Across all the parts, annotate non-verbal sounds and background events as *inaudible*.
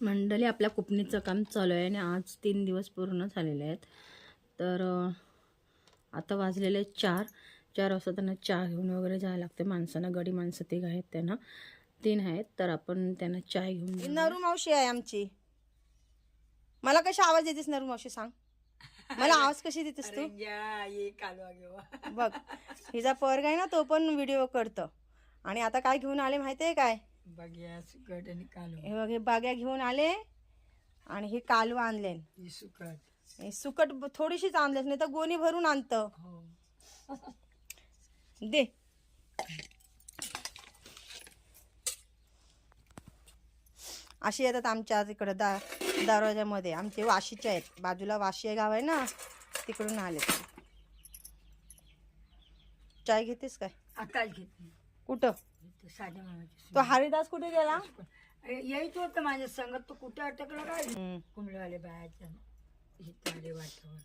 मंडळी आपल्या कुपणीचं काम चालू आहे आणि आज तीन दिवस पूर्ण झालेले आहेत. तर आता वाजलेले आहेत चार. चार वाजता त्यांना चहा घेऊन वगैरे जायला लागते. माणसांना गडी माणसं तिघ आहेत त्यांना. तीन आहेत तर आपण त्यांना चाय घेऊन. नरू मावशी आहे आमची. मला कशी आवाज देतेस नरू मावशी सांग. मला आवाज कशी देतेस तू? बघ हिचा पर्ग आहे ना तो पण व्हिडिओ करतो. आणि आता काय घेऊन आले माहितीये काय? हे बघ हे बाग्या घेऊन आले आणि हे कालू आणले. हे सुकट. थोडीशीच आणलेस नाही तर गोणी भरून आणत. दे. अशी येतात आमच्या तिकडं दा दरवाजामध्ये आमचे वाशीचे आहेत. बाजूला वाशी गाव आहे ना तिकडून आले चाय घेतेस काय? आकाश घेत कुठं? साध्या मामाची तो हरिदास कुठे गेला? यायचं होतं माझ्या संगत. तो कुठे अटकला काय. कुंबळेवाले बायाच्या आले वाटावर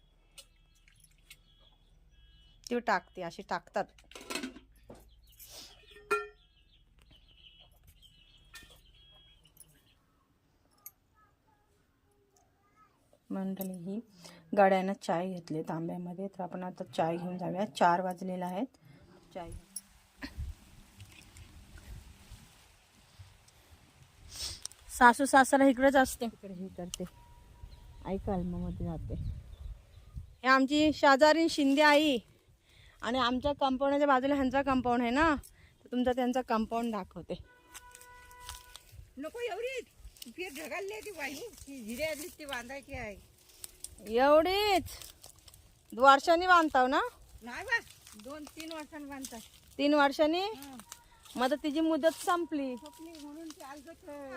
ती टाकते अशी टाकतात. मंडळी ही गाड्यानं चाय घेतली तांब्यामध्ये. तर आपण आता चाय घेऊन जाऊया. चार वाजलेला आहेत. चाय. सासू सासरा इकडेच असते. इकडे हे करते. आई कलमामध्ये जाते. हे आमची शेजारी शिंदे आई आणि आमच्या कंपाऊंडच्या बाजूला ह्यांचा कंपाऊंड आहे ना? तर तुमचा त्यांचा कंपाऊंड दाखवते. नको एवढी. ती ढगालली ती हिऱ्यातली ती बांधायची आहे. एवढीच. वर्षांनी बांधताव ना? नाही बा दोन तीन वर्षांनी बांधतात. तीन वर्षांनी? मग आता तिची मुदत संपली.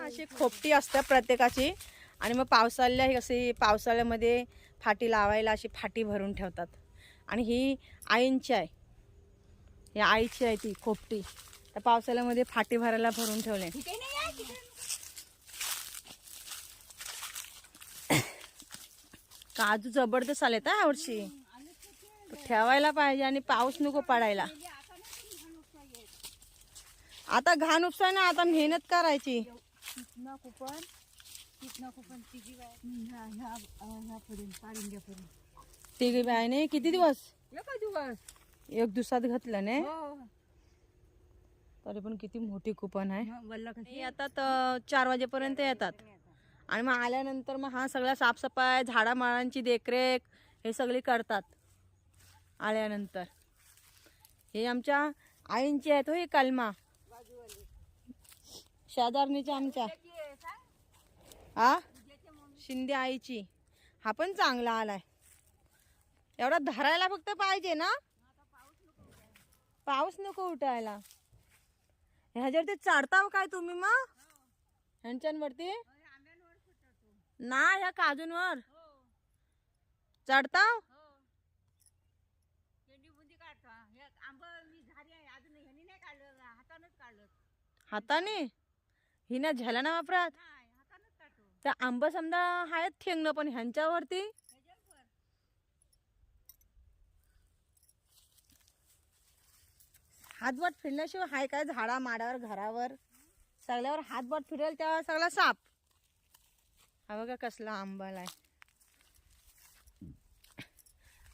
अशी खोपटी असते प्रत्येकाची. आणि मग पावसाळ्या अशी पावसाळ्यामध्ये फाटी लावायला अशी फाटी भरून ठेवतात. आणि ही आईंची आहे. ही आईची आहे ती खोपटी. त्या पावसाळ्यामध्ये फाटी भरायला भरून ठेवले. काजू जबरदस्त आलेत हा यावर्षी. ठेवायला पाहिजे आणि पाऊस नको पडायला. आता घाण उपसाय ना आता मेहनत करायची. कुपन? कितना कुपन तिची बाय? ह्या ह्या ह्यापर्यंत पारिंग्यापर्यंत. तिघी बायने किती दिवस? एका दिवस. एक दिवसात घातलं ने? हो. तरी पण किती मोठी कुपन आहे. वल्ला हे येतात अं, चार वाजेपर्यंत येतात. आणि मग आल्यानंतर मग हा सगळा साफसफाई झाडामाळांची देखरेख हे सगळी करतात. आल्यानंतर. हे आमच्या आईंची आहेत हो ही कलमा. शेजारणीच्या आमच्या. हा? शिंदे आईची. हा पण चांगला आलाय. एवढा धरायला फक्त पाहिजे ना? पाऊस नको उठायला. ह्याच्यावरती चढताव काय तुम्ही मग? ह्यांच्यावरती? ना ह्या काजूंवर. चढताव? हाताने ही ना झेला ना वापरात? त्या आंब समजा आहेत ठेंगणं पण ह्यांच्यावरती? हातबोट फिरल्याशिवाय हाय काय? झाडा माडावर घरावर. सगळ्यावर हातबोट फिरेल तेव्हा सगळा साप. हा बघा कसला आंबाला आहे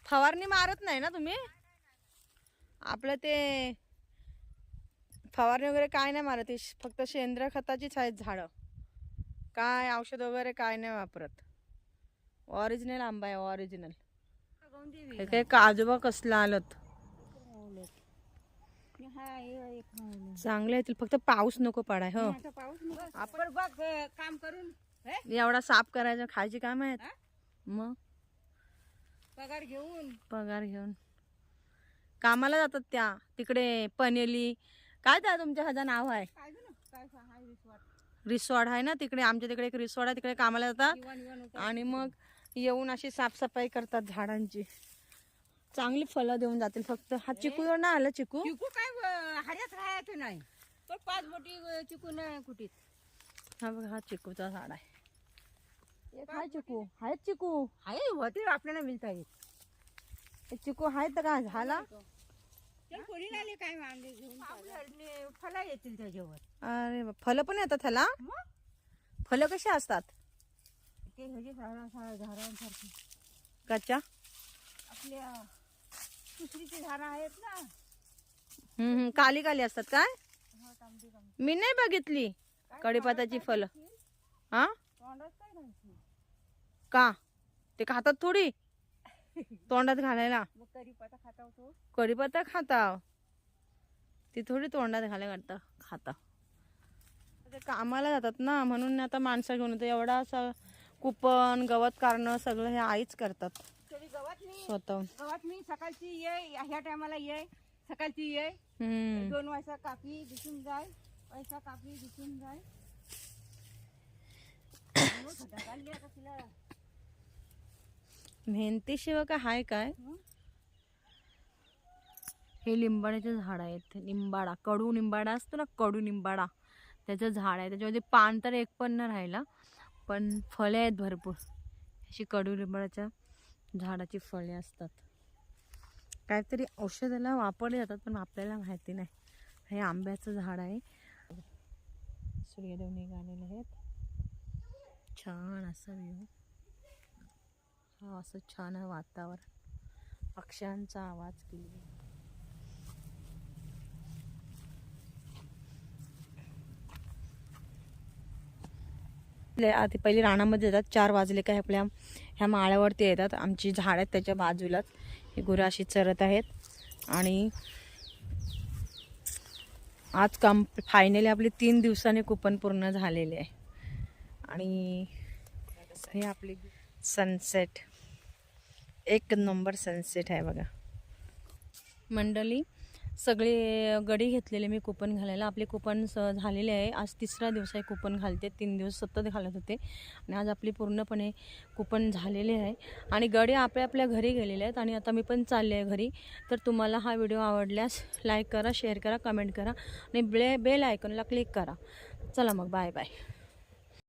फवारणी मारत नाही ना तुम्ही? आपलं ते फवारणी वगैरे काय नाही मारत. फक्त सेंद्रिय खताचीच आहेत झाडं. काय औषध वगैरे काय नाही वापरत. ऑरिजिनल आंबा आहे ऑरिजिनल हे काय काजूबा कसलं आलत. चांगले येतील फक्त पाऊस नको पडाय हो. आपण बघ काम करून एवढा साफ करायचं खायची काम आहेत? मग? पगार घेऊन. पगार घेऊन. कामाला जातात त्या. तिकडे पनेली काय त्या तुमच्या ह्याचं नाव आहे? काय ना? काय हाय रिसॉर्ट रिसॉर्ट आहे ना? तिकडे आमच्या तिकडे एक रिसॉर्ट आहे तिकडे कामाला जातात. आणि मग येऊन अशी साफसफाई करतात झाडांची. चांगली फळं देऊन जातील फक्त. हा चिकू ना आलं चिकू? चिकू काय हाड्यात राहायचं नाही. पण पाच मोठी चिकू नाही कुठे हा बघ हा चिकूचा झाड आहे. एक हाय चिकू. आहेत चिकू. आहे होते आपल्याला मिळता येत एक चिकू आहेत का झाला? कोणी आले काय आंबे घेऊन फला येतील त्याच्यावर. अरे फलं पण येतात ह्याला? मग? फलं कशी असतात? ते ह्याचे झाडांसारखे. कच्च्या? आपल्या दुसरीची झाडं आहेत ना. हम्म, हम्म. काली काली असतात काय? हा मी नाही बघितली. कडीपत्ताची फलं हा? का? ते खातात थोडी? तोंडात घालायला. मग करीपत्ता खाता होतो कढीपत्ता खाता ती थोडी तोंडात घालाय करता खाता. ते कामाला जातात ना म्हणून आता माणसं घेऊन येतो एवढा असं कुपन गवत काढणं सगळं हे आईच करतात. तरी गवत मी स्वतःहून गवत मी सकाळची ये ह्या टायमाला ये सकाळची ये. दोन वाजता कापी दिसून जाय. पैसा कापी दिसून जाय. *coughs* तिला. मेहनतीशिवाय काय हाय काय? हे? लिंबाड्याचे झाड आहेत. लिंबाडा कडू निंबाडा असतो ना कडू निंबाडा. त्याचं झाड आहे. त्याच्यामध्ये पान तर एक पण नाही राहिला पण फळे आहेत भरपूर. अशी कडू लिंबाडाच्या झाडाची फळे असतात. काहीतरी औषधाला वापरले जातात पण आपल्याला माहिती नाही. हे आंब्याचं झाड आहे. सूर्यदेव निघालेले आहेत. छान असं व्ह्यू. हा असं छान आहे वातावरण. पक्ष्यांचा आवाज केली. आधी पहिले रानामध्ये येतात चार वाजले काय आपल्या ह्या माळ्यावरती येतात. आमची झाड आहेत त्याच्या बाजूलाच. हे गुरं अशी चरत आहेत. आणि आज कम फायनली आपले तीन दिवसाने कुपन पूर्ण झालेले आहे. आणि हे आपली सनसेट एक नंबर सनसेट आहे बघा. मंडळी सगळे गडी घेतलेले मी कुपन घालायला. आपले कुपन स झालेले आहे. आज तिसरा दिवस आहे कुपन घालते. तीन दिवस सतत घालत होते. आणि आज आपली पूर्णपणे कुपन झालेले आहे. आणि गडी आपल्या आपल्या घरी गेलेले आहेत. आणि आता मी पण चालले आहे घरी. तर तुम्हाला हा व्हिडिओ आवडल्यास लाईक करा शेअर करा कमेंट करा. आणि बे बेल आयकॉनला क्लिक करा. चला मग बाय बाय